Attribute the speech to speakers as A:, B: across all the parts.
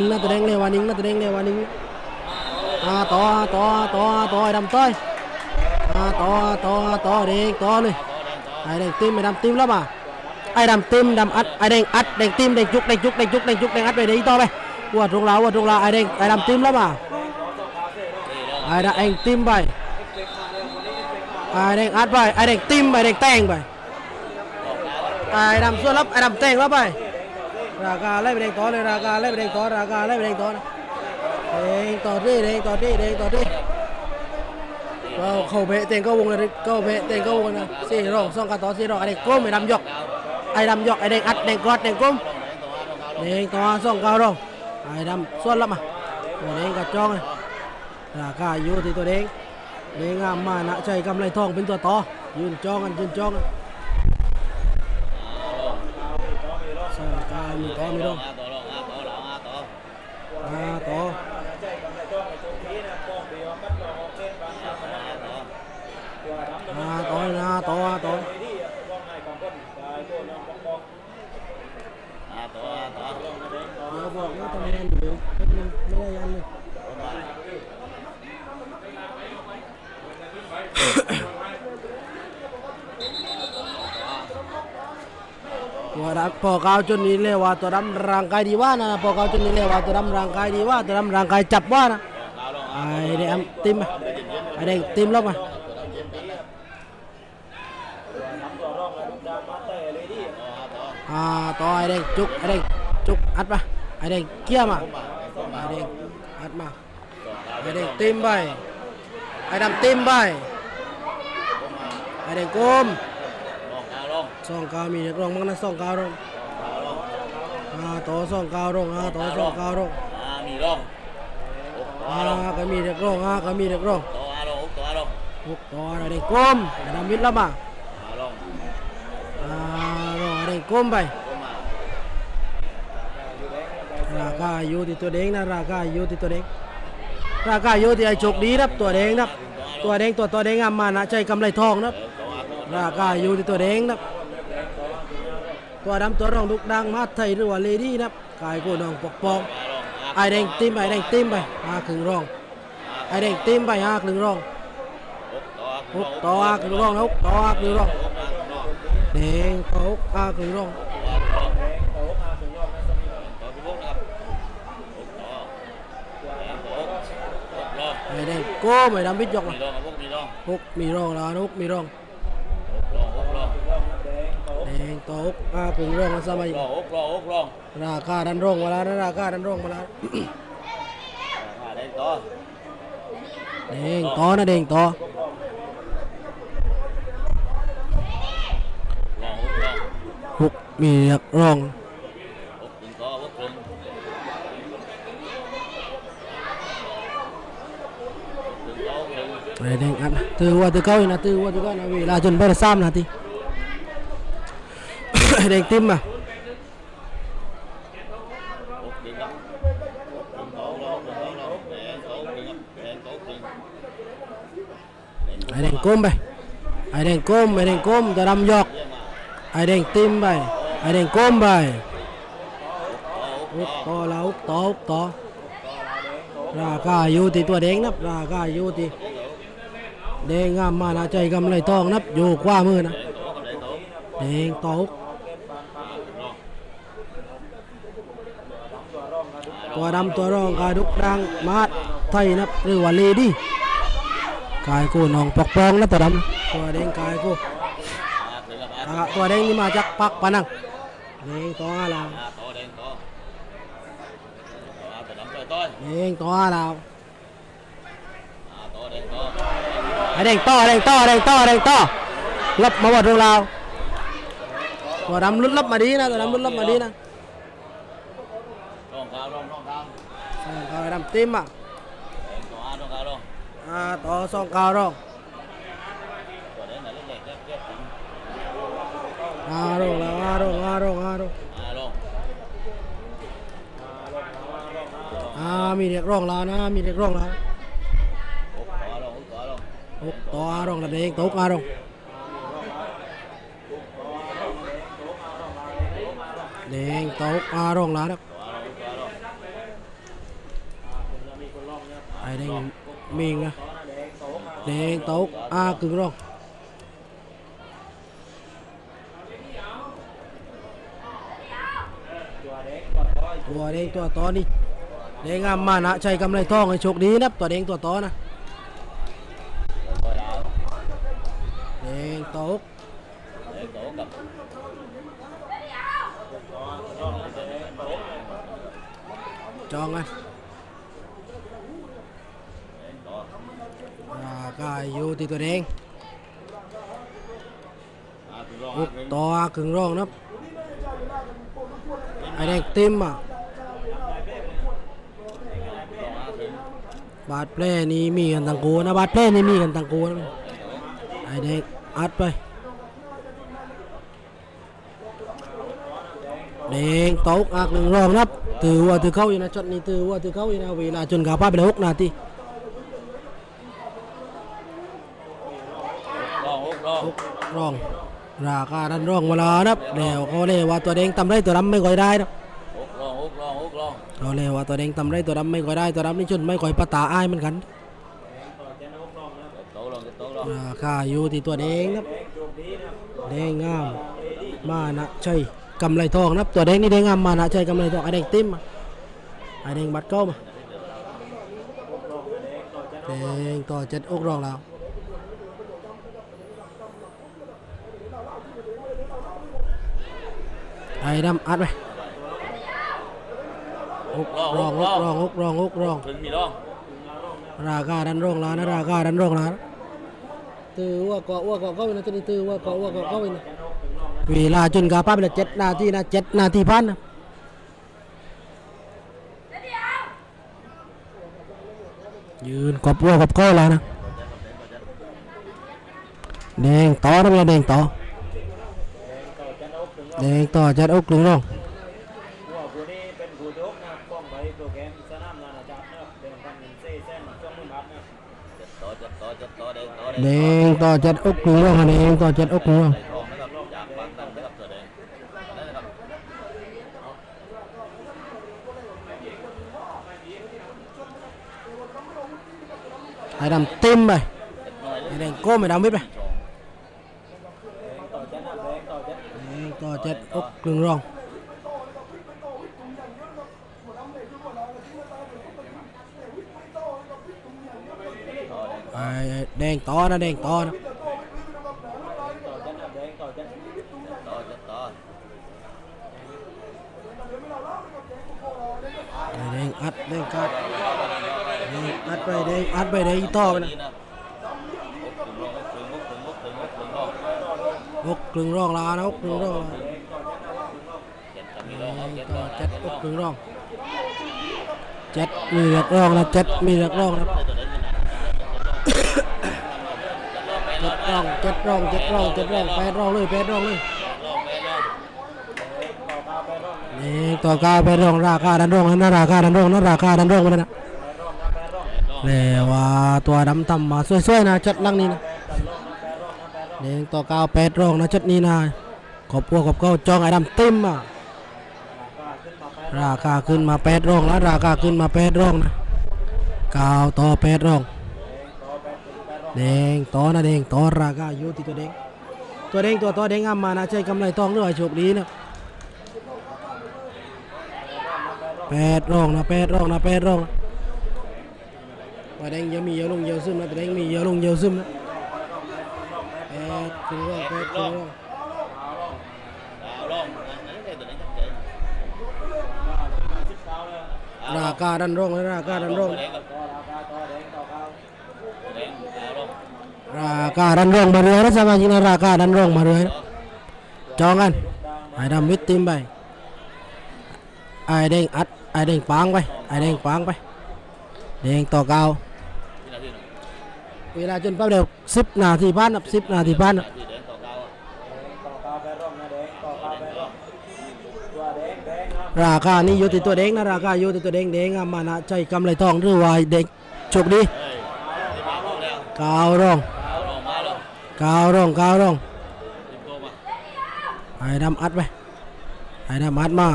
A: นิ่งนะตัวแดงเลวานิ่งนะตัวแดงเลวานิ่งอ่าต่อต่อต่อต่อไอ้ดำต้อยอ่าต่อต่อต่อเด็กต่อเลยไอ้แดงติมไอ้ดำติมแล้วมาไอ้ดำติมดำอัดไอ้แดงอัดแดงติมแดงจุกแดงจุกแดงจุกแดงจุกแดงอัดไปเดี๋ยวต่อไปวัดตรงเราวัดตรงเราไอ้แดงไอ้ดำติมแล้วมาไอ้ดำเองติมไปไอ้แดงอัดไปไอ้แดงติมไอ้แดงแต่งไปไอ้ดำส่วนรับไอ้ดำแต่งแล้วไป ราคาไล่ไปแดงต่อเลยราคาไล่ไปแดงต่อราคาไล่ไปแดงต่อนะแดงต่อที่แดงต่อที่แดงต่อที่ก็เข้าเบะเต็งก็วงเลยก็เบะเต็งก็วงนะสี่รองสองกันต่อสี่รองไอ้แดงก้มไอ้ดำยกไอ้ดำยกไอ้แดงอัดแดงกอดแดงก้มแดงต่อสองเก้ารอไอ้ดำส่วนละมาตัวแดงกับจองเลยราคาอยู่ที่ตัวแดงแดงงามมานะใจกำไรทองเป็นตัวต่อยืนจ้องกันยืนจ้องกัน สองเก้ามีต่อมีรองอ่าต่ออ่าต่อนะต่ออ่าต่อเดี๋ยวบอกว่าทำงานอยู่แป๊บนึงไม่ได้ยันเลยตัว ดำพอเขาจนนี้เลยว่าตัวดำร่างกายดีว่านะพอเขาจนนี้เลยว่าตัวดำร่างกายดีว่าตัวดำร่างกายจับว่านะไอ้เด็กติมไปไอ้เด็กติมลบไปอ่าต่อไอ้เด็กจุกไอ้เด็กจุกอัดไปไอ้เด็กเกี้ยมาไอ้เด็กอัดมาไอ้เด็กติมไปไอ้ดำติมไปไอ้เด็กก้ม สองเก้ามีเด็กร้องมั้งนะสองเก้าร้องอ่าต่อสองเก้าร้องอ่าต่อสองเก้าร้อง
B: มีร่อง
A: อ่าก็มีเด็กร้องอ่าก็มีเด็กร้อง
B: ตัวอารมณ์ตัวอารมณ์
A: หกต่ออะไรเด็กก้มไอ้ดำมิดแล้วมา
B: อารมณ์
A: อ่าร้องไอ้เด็กก้มไป
B: ก็มา
A: ราคาอยู่ที่ตัวเด้งนะราคาอยู่ที่ตัวเด้งราคาอยู่ที่ไอ้โชคดีนะครับตัวเด้งนะครับตัวเด้งตัวตัวเด้งงามมานะใจกำไรทองนะครับราคาอยู่ที่ตัวเด้งนะครับ ตัวดำตัวรองลูกดังมาไทยหรือว่าเลดี้นะครับกายกูน้องปกปองไอแดงติ้มไปไอแดงติ้มไปห้าครึ่งรองไอแดงติ้มไปห้าครึ่งรองหกต่อห้าครึ่งรองหกต่อห้าครึ่งรองแดงต่อหกห้าครึ่งรองไอแดงโก้ไม่ดำบิดยก
B: มาร่อกมีรอง
A: หกมีรองแล้วหกมีรอง
B: ร่องหกร่อง
A: แดงต่อหกห้าครึ่งรองมาสมัย
B: ร่องหกร่องหกร่อง
A: ราคาดันรองมาแล้วนะราคาดันรองมาแล้ว
B: ได้ต่อ
A: แดงต่อนะแดงต่อ
B: ร่องหกร่อง
A: หกมีรอง
B: หกถึงต่อหกถึงถึงต่อถึง
A: ไอแดงอัดตือว่าตือเก้าอยู่นะตือว่าตือเก้านะเวลาจนไปละสามนาทีไอ แดงติ้มอะ
B: หกถึงครับถึงต่อร่องต่อร่องแดงต่อถึงแดงต่อถึง
A: ไอแดงก้มไปไอแดงก้มไอแดงก้มจะดำยอกไอแดงติ้มไปไอแดงก้มไปอุกต่อแล้วอุกต่ออุกต่อราคาอยู่ที่ตัวแดงนับราคาอยู่ที่แดงงามมานาใจกำไรทองนับอยู่ขวามือนะแดงต่ออุก ตัวดำตัวรองกายดุกดังมาดไทยนับหรือว่าเลดี้กายกูน้องปอกปองนะตัวดำตัวแดงกายกูอ่าตัวแดงนี่มาจากปักปานังแดงตัวลาว
B: ต่อแดงต่อต่อดำต่อต้อย
A: แดงตัวลาว
B: ต่อแดงต่อ
A: ไอ้แดงต่อแดงต่อแดงต่อแดงต่อรับมาวัดเรื่องราวตัวดำลุ้นรับมาดีนะตัวดำลุ้นรับมาดีนะ
B: องขาวร่องร่องขาว
A: สองกาวดำเต็มอะ
B: ต่ออาร่องขาวร่อง
A: อ่าต่อสองกาวรอง
B: ตัวแดงไหนเล็กๆเล็กๆถึง
A: อ่ารองแล้วอ่ารองอ่ารองอ่ารอง
B: อาร่อง
A: อ่ามีเด็กร้องแล้วนะมีเด็กร้องแล้ว
B: หกต่อร่องหกต่อร่อง
A: หกต่ออ่ารองแล้วแดงตกอ่ารองแดงตกอ่ารองแล้วนะ
B: ต่ออาร่องต่ออาร่อง
A: ไอ้แดงมิงนะแดงตกอากึ่งรองตัวแดงตัวต่อนี่แดงงามมานะใช้ กำไรทอยู่ที่ตัวแดง
B: à từ lo
A: อุกต่อครึ่งร่องนับไอ้แดงเต็มอะบาดแผลนี่มีกันตังกูนะบาดแผลนี่มีกันตังกูนะไอ้แดงอัดไปแดงตกอักหนึ่งรอบนับถือว่าถือเข้าอยู่นะจดนี้ถือว่าถือเข้าอยู่นะเวลาจนกาป้าไปเลยหกนาที
B: lo hút lo
A: หกร่อง ราคาดันร่องมาแล้วนะครับเดี๋ยวเขาเรียกว่าตัวแดงทำไรตัวดำไม่ค่อยได้นะ
B: hút lo hút lo hút lo
A: เขาเรียกว่าตัวแดงทำไรตัวดำไม่ค่อยได้ตัวดำนี่จนไม่ค่อยปะตาอายเหมือนกัน
B: tổ lo cái tổ lo
A: ราคาอยู่ที่ตัวแดงครับแดงงามมานะใช่กำไรทองนะครับตัวแดงนี่แดงงามมานะใช่กำไรทองไอแดงติ้มอะไอแดงบัดเก้ามาแดงต่อเจ็ดอกรองแล้ว ไอ้ดำอัดไปอกรองอกรองอกรองอกรอง
B: đừng gì đó
A: ราคาดันร่องแล้วนะราคาดันร่องแล้วนะตือว่าเกาะว่าเกาะเข้าไปนะตัวนี้ตือว่าเกาะว่าเกาะเข้าไปนะเวลาจนกาป้าไปละเจ็ดนาทีนะเจ็ดนาทีพันนะยืนกอบว่ากับเข้าแล้วนะแดงต่อนะเวลาแดงต่อ แดงต่อจัดอกกลึงร่อง
C: หัวผู้นี้เป็นผู้ยกนะครับป้องไปโปรแกรมสนามนานาชาตินะครับเดินพันหนึ่งเซ่เส้นช่วงมือมัดนะครับ
B: tổ chất tổ chất tổ đây tổ
A: แดงต่อจัดอกกลึงร่องนะแดงต่อจัดอกกลึงร่อง
B: ลง
A: ไอ้ดำเต็มไปไอ้แดงโก้ไม่ดำมิดไป
C: แดงต่อจัดนะแดงต่อจัด
A: แดง ต่อเจัดอกกลึงรองไอ้แดงต่อนะแดงต่อนะ
C: แดงอัด
A: แดงกัดแดงอัดไปแดงอัดไปแดงต่อไปนะ
B: từng lo
A: อกกลึงร่องลานะอกกลึงร่องลา
B: chết tầm
A: แด
B: gì
A: ง
B: lo
A: ต่อ
B: chết
A: จัดอก
B: lo chết
A: กลึงร่องเจ็ดมีหลักร่องนะเจ็ดมีหลักร่องนะ
B: Đây, tôi đánh như này.
A: เจ็ดร่องเจ็ดร่องเจ็ดร่องเจ็ดร่องแปดร่องเลยแปดร่องเลยนี่ต่อกาแปดร่องราคาดันร่องนะราคาดันร่องนะราคาดันร่องมาเลยนะแล้วว่าตัวดำต่ำมาสวยๆนะจัดลังนี้นะ แดงต่อเก้าแปดรองนะจัดนี้นะขอบพวกขอบเก้าจองไอ้ดำเต็มอะราคาขึ้นมาแปดรองแล้วราคาขึ้นมาแปดรองนะเก้าต่อแปดรองแดงต่อนะแดงต่อราคาอยู่ที่ตัวแดงตัวแดงตัวต่อแดงงามมานะใช้กำไรทองด้วยโชคดีนะแปดรองนะแปดรองนะแปดรองนะว่าแดงเยอะมีเยอะลงเยอะซึมนะแต่แดงมีเยอะลงเยอะซึมนะ แปดครึ่งร่องแปดครึ่งร่อง
B: Đào luôn. Đấy, đây tôi đánh chắc chạy.
A: ราคาดันร่องนะราคาดันร่อง
B: Đen gặp.
C: ต่อราคาต่อแดงต่อข้าว
B: Đen, đào luôn.
A: ราคาดันร่องมาเรือนะสมาชิกนะราคาดันร่องมาเรือนะจองกันไอ้ดำวิทย์ติมไปไอ้แดงอัดไอ้แดงปางไปไอ้แดงปางไปแดงต่อเก้า เวลาจนแป๊บเดียวสิบนาทีพันนับสิบนาทีพันนะ
B: Đi đến tàu cao ạ.
C: ต่อข้าวไปร่องนะแดงต่อข้าวไป
B: Đen
C: ร่อง
B: đó.
C: ตัวแดงแดงน
A: ราคานี่อยู่ที่ตัวแดงนะราคาอยู่ที่ตัวแดงแดงอะมานะใจกำไรทองหรือว่าเด็กโชคดี
B: Đây, đi vào luôn nè.
A: กาวรอง
B: Đào luôn, mai luôn.
A: กาวรองกาวรองไอ้ดำอัดไปไอ้ดำอัดมา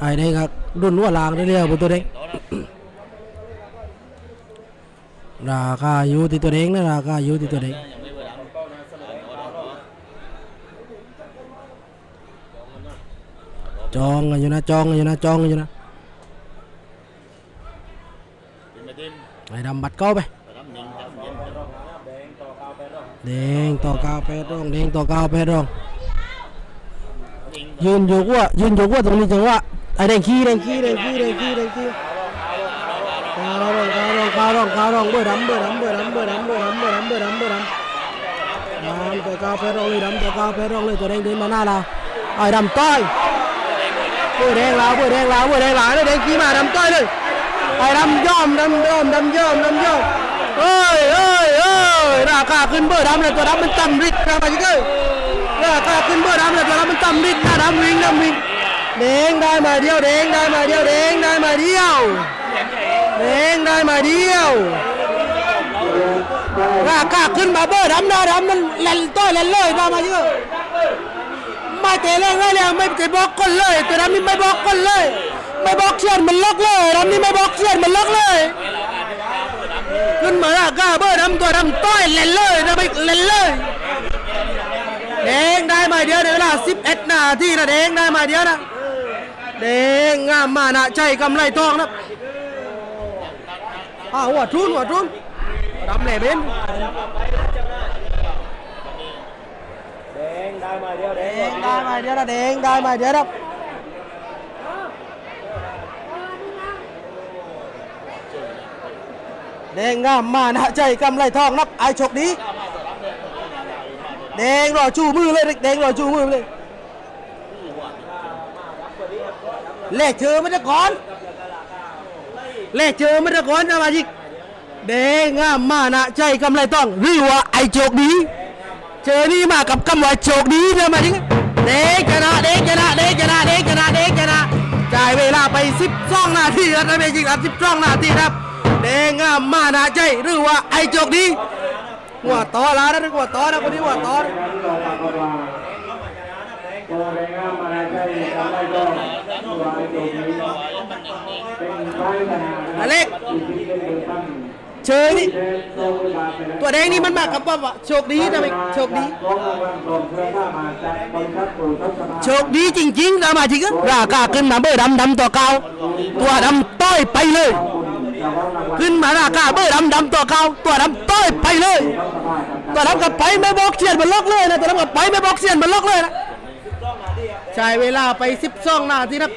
A: ไอ้เด้งครับรุ่นวัวลางเรียวๆบนตัวเด้ง ราคาอยู่ที่ตัวเองนะราคาอยู่ที่ตัวเอง
B: ยัง
A: จองอยู่นะจองอยู่นะจองอยู่นะ
B: ไอ้
A: ดำบัดเก้าไป
B: ไปดำยิง
C: ตอรองนะแดงต่อเก้าไปรอง
A: แดงตอกาแปดรองแดงต่อเก้าแปดรอง
B: ยื
A: นอยู่ว่ายืนอยู่ว่าตรงนี้จังหวะไอ้แดงขี้แดงขี้แดงขี้แดงขี้แดงขี้ องกาวรองก้าวรองเบอร์ดำเบอร์ดำเบอร์ดำเบอร์ดำเบอร์ดำเบอร์ดำเบอร์ดำเบอร์ดำดำตัวกาวแปดร่องเลยดำตัวกาวแปดร่องเลยตัวแดงเดินมาหน้าเราไอ้ดำต้อยเบอร์แดงลาเบอร์แดงลาเบอร์แดงลาวเลยแดงขี้มาดำต้อยเลยไอ้ดำย่อมดำย่อมดำย่อมดำย่อมเอ้ยเอ้ยเอ้ยราคาขึ้นเบอร์ดำเลยตัวดำมันจำริดราคาจริงเลยราคาขึ้นเบอร์ดำเลยตัวดำมันจำริดหน้าดำวิ่งดำวิ่งเด้งได้มาเดียวเด้งได้มาเดียวเด้งได้มาเดียว เด้งได้มาเดียวราคาขึ้นมาเบอร์ดำหน้าดำมันเล่นต้อยเล่นเลยได้มาเยอะไม่เตะเล่นไม่เล่นไม่เตะบล็อกคนเลยตัวดำนี่ไม่บล็อกคนเลย ไม่บล็อกเชือดมันล็อกเลยดำนี่ไม่บล็อกเชือดมันล็อกเลยขึ้นมาราคาเบอร์ดำตัวดำต้อยเล่นเลยนะไม่เล่นเลยเด้งได้มาเดียวในเวลา 11 นาทีนะเด้งได้มาเดียวนะเด้งงามมานะใจกำไรทองนะ อ้าวหัวทุนหัวทุนดำเหล่เบน
C: แดงได้มาเดียวแด
A: เด้
C: ง
A: ได้มาเดียวนะเด้งได้มาเดียวนะเด้งงามมานะใจกำไรทองนับไอโชคดีเด้งรอชูมือเลยเด้งรอชูมือเลยเลขเธอไม่ได้ก่อน เลขเจอม่ได้ก่อนสมาชิกเดงามมานะใจกำไรต้องรือว่าไอโชคดีเจอนี่มากับคำว่าโชคดีสมาชิกเด้งชนะเด้งชนะเด้งชนะเด้งชนะเด้งชนะจ่ายเวลาไป12นาทีครับท่านผู้ชมครับ12นาทีครับเดงามมานะใจหรือว่าไอโชคดีหัวต่อแล้วนะหัวต่อนะคนนี้หัวต่อนะ
D: ตัวแรงงามมาใช่ทำได้ก็ตัวไอ้ตัวนี้เป็นร้อยขนาด
A: อเล็ก
D: เช
A: ยนี่ตัวแดงนี่มันมากครับว่าโชคดีนะเว้ยโชคดี
D: ของรางวัลกองจริษัทปู่ทศภา
A: โชคดีจริงๆสมาชิกราคาขึ้นมาเบอร์ดำดำตัวเก่าตัวดำต้อยไปเลย ขึ้นมาราคาเบอร์ดำดำตัวเก่าตัวดำต้อยไปเลย ตัวดำกับไปไม่บอกเสียนมันล็อกเลยนะตัวดำกับไปไม่บอกเสียนมันล็อกเลยนะใช้เวลาไป 12 นาทีครับ